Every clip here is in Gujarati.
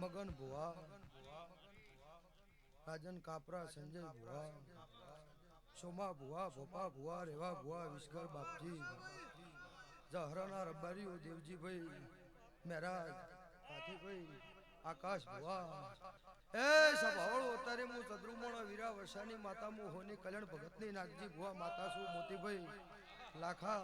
મગન ભુવા રાજન કાપરા સંજય ભુવા સોમા ભુવા ભોપા ભુવા રેવા ભુવા વિશ્કર બાપજી જહરાના રબારીઓ દેવજીભાઈ મહેરાજ હાથીભાઈ આકાશ ભુવા એ સભાવળો અત્યારે હું ચદ્રુમણ વીરા વર્ષાની માતા મુ હોની કલ્યાણ ભગતની નાગજી ભુવા માતા શું મોતીભાઈ લાખા.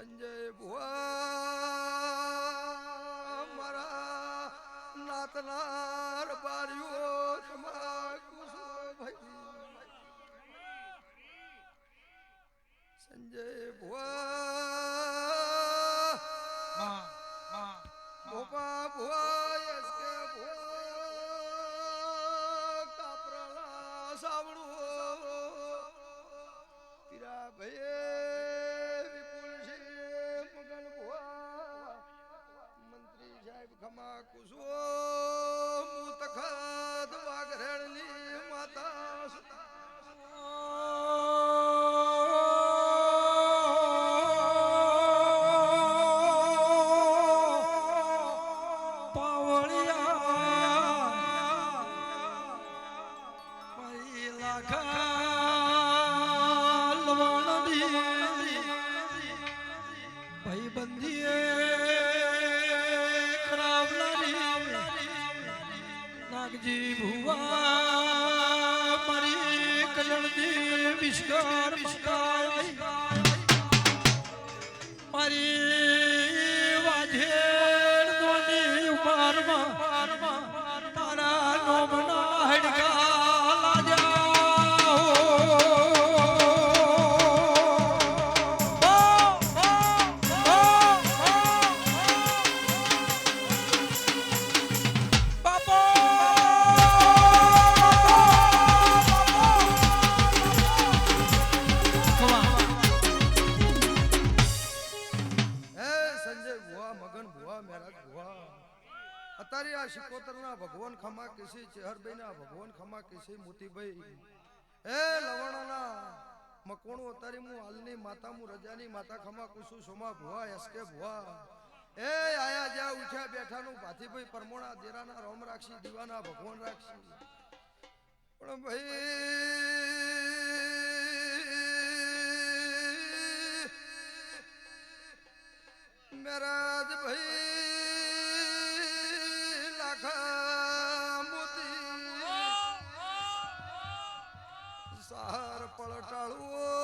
સંજય ભુવા માતા ખમા કુસુ સોમા ભુવા એસકે ભુવા. એ આયા જ્યાં ઉઠ્યા બેઠાનું ભાથીભાઈ પરમોણા દેરાના રોમ રાખશી દીવાના ભગવાન રાખશી. પણ ભાઈ મેરાજ ભાઈ લાખા મોતી સાર પલટાળવો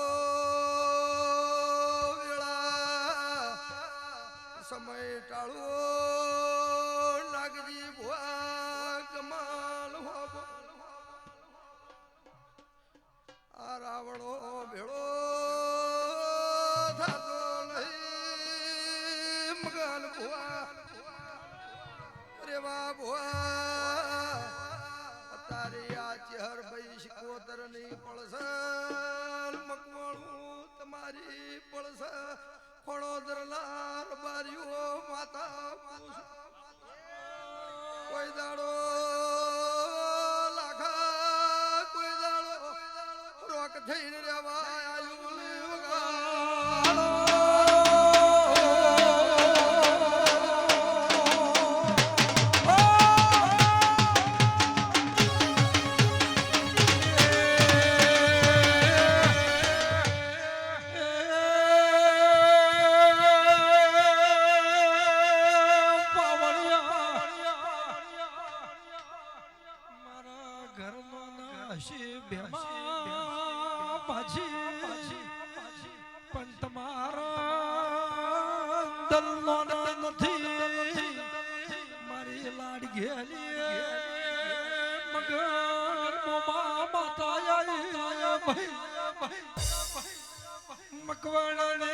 મકવાણાને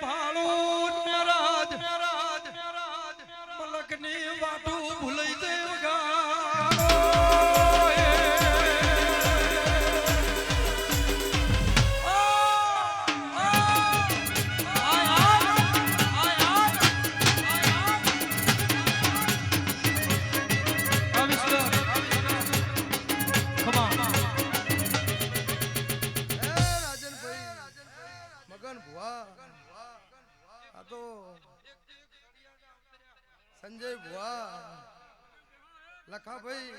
ભાળું મેરાજ મલકની વાટું ભૂલાઈ સંજય ભુવા. લખાભાઈ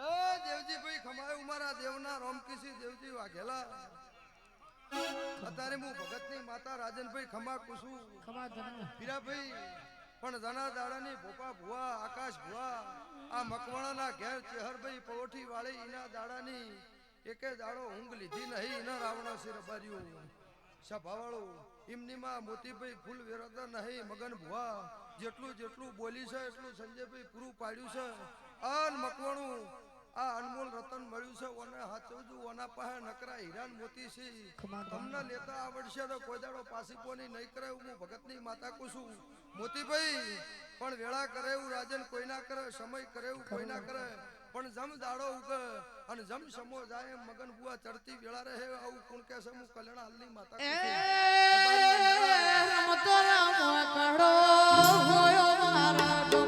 એ દેવજીભાઈ ખમાયું મારા દેવના રોમકીસી દેવજી વાઘેલા. અત્યારે હું ભગતની માતા રાજનભાઈ ખમા કુસુ હીરાભાઈ પણ જના દાડાની ભોપા ભુવા આકાશ ભુવા આ મકવાણાના ઘેર ચેહરભાઈ પોઠી વાળી ઈના દાડાની એકે દાડો ઊંઘ લીધી નહીં એના રાવણા સિર બાર્યું. સભાવાળું એમનીમાં મોતીભાઈ ફૂલ વેરોતા નહીં મગન ભુવા. જેટલું જેટલું બોલી છે, એટલું સંજયભાઈ પૂરું પાડ્યું છે. અન મકવાણું, આ અનમોલ રતન મળ્યું છે, ઓને હાચવજો, ઓના પાસે નકરા હીરાન મોતી છે. તમને લેતા આવડશે તો કોઈ દાડો પાસી પોની નહીં કરે હું ભગતની માતા કુશું મોતીભાઈ, પણ વેળા કરે એવું રાજન કોઈ ના કરે, સમય કરે એવું કોઈ ના કરે. પણ જમ દાડો ઉગે. અને જમ સમો જાય મગન બુઆ ચડતી વેળા રહે આવું કોણ કે સમુ કલ્યાણ હાલની માતા એ. રમતો રમકડો હોયો મારા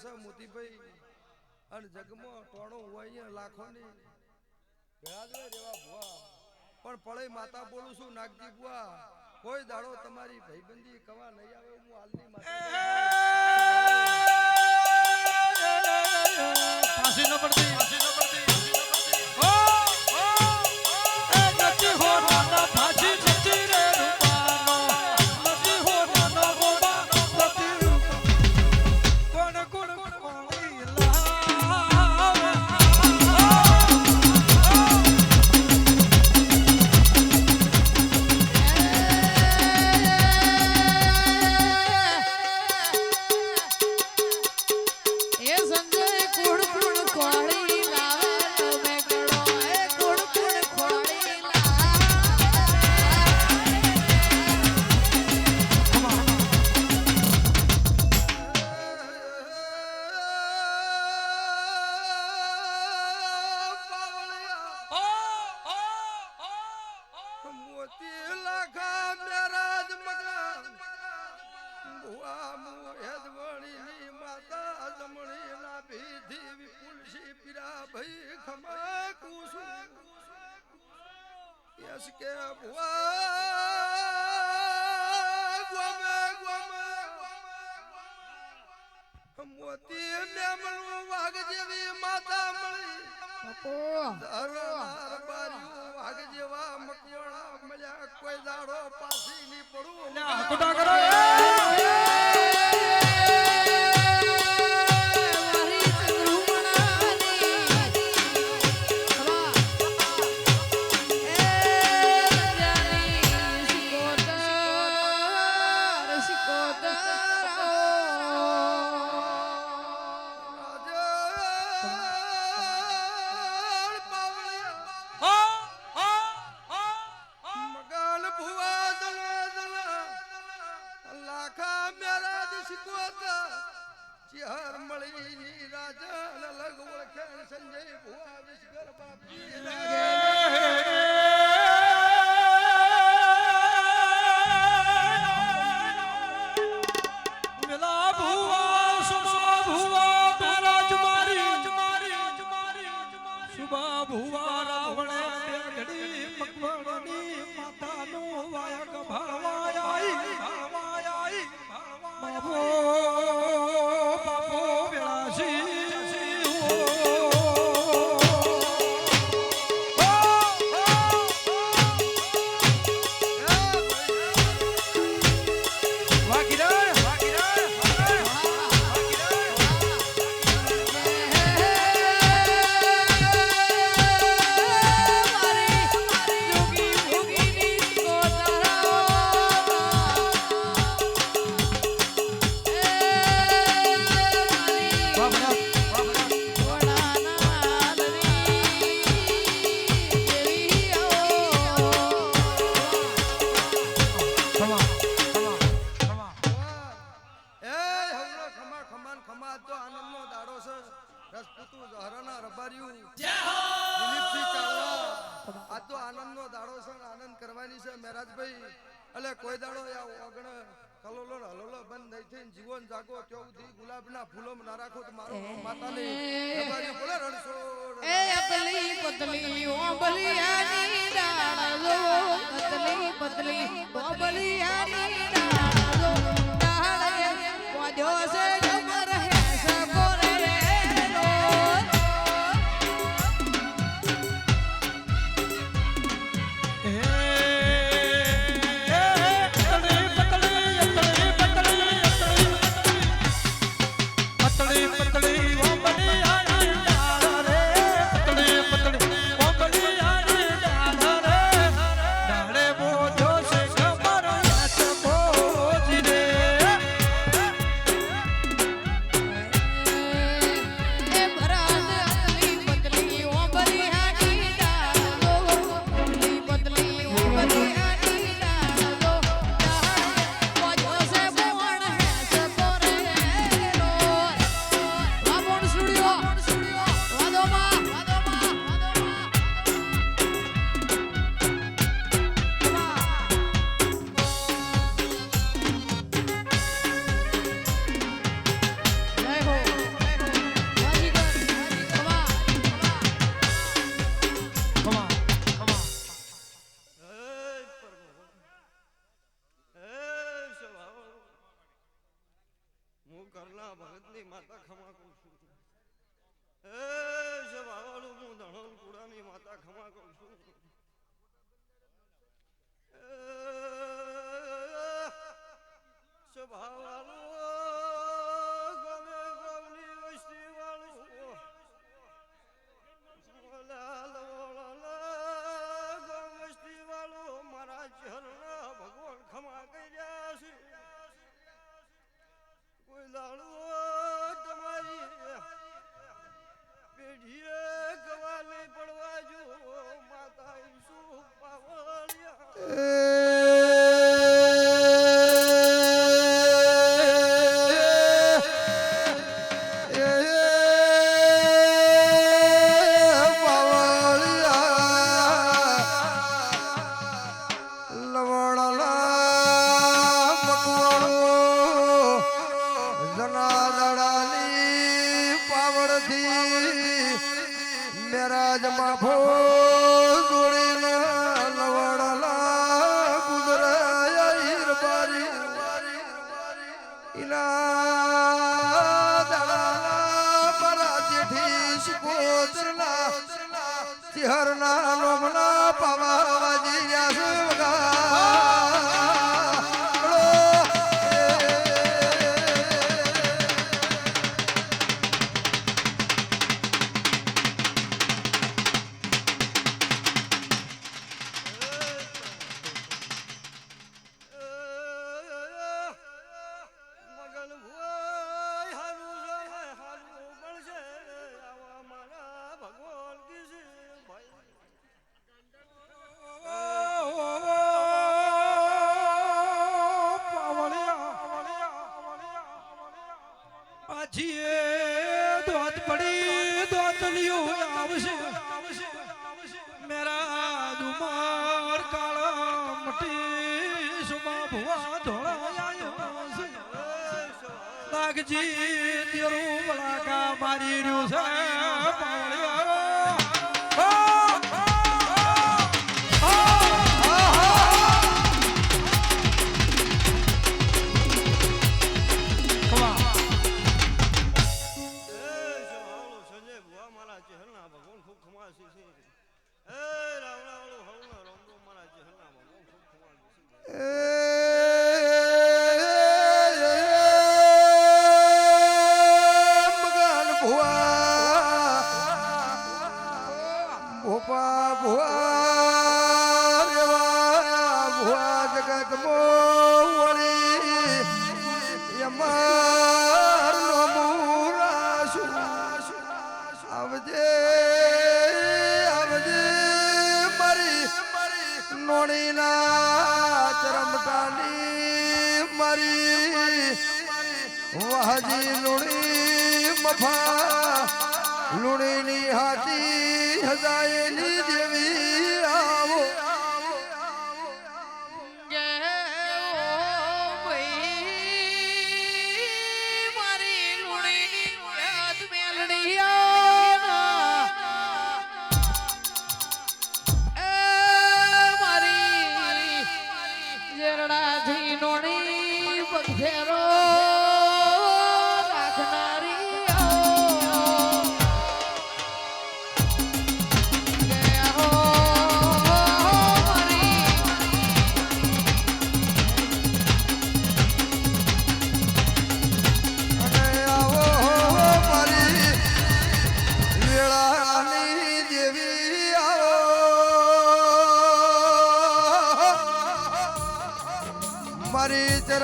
છે મોતીભાઈ અને જગમાં ટોણો હોય લાખોની ભેળાદવે રેવા ભુવા પણ પળે માતા બોલું છું નાગજી બુઆ કોઈ દાડો તમારી ભાઈબંધી કવા નહીં આવે હું હાલની માતા ફાંસી ન પડતી કોઈ દાડો પાછી ની પડું. કરો. बाबाजी राजा लगवळ खेळ संजय भुवा विश्वर बापजी રસપૂતું ઝહરાના રબારિયું. દિલીપસિંહ ચાવડા. આ તો આનંદનો દાડો છે આનંદ કરવાની છે મહેરાજભાઈ. એટલે કોઈ દાડો આ ઓગણ કલોલો હલોલો બંધ નહીં થઈને જીવન જાગો ત્યાં ગુલાબના ફૂલો ના રાખો તો મારો માતાને રબારી બોલે રણસો એ અપલી પતલી ઓબલિયાની દાડો પતલી પતલી ઓબલિયાની દાડો દાડે વાજો ভালো નાગજી તેરું વળાકા મારી રહ્યું છે.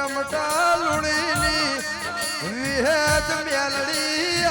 ચરમટા લુણીની વિહેજ મેલડી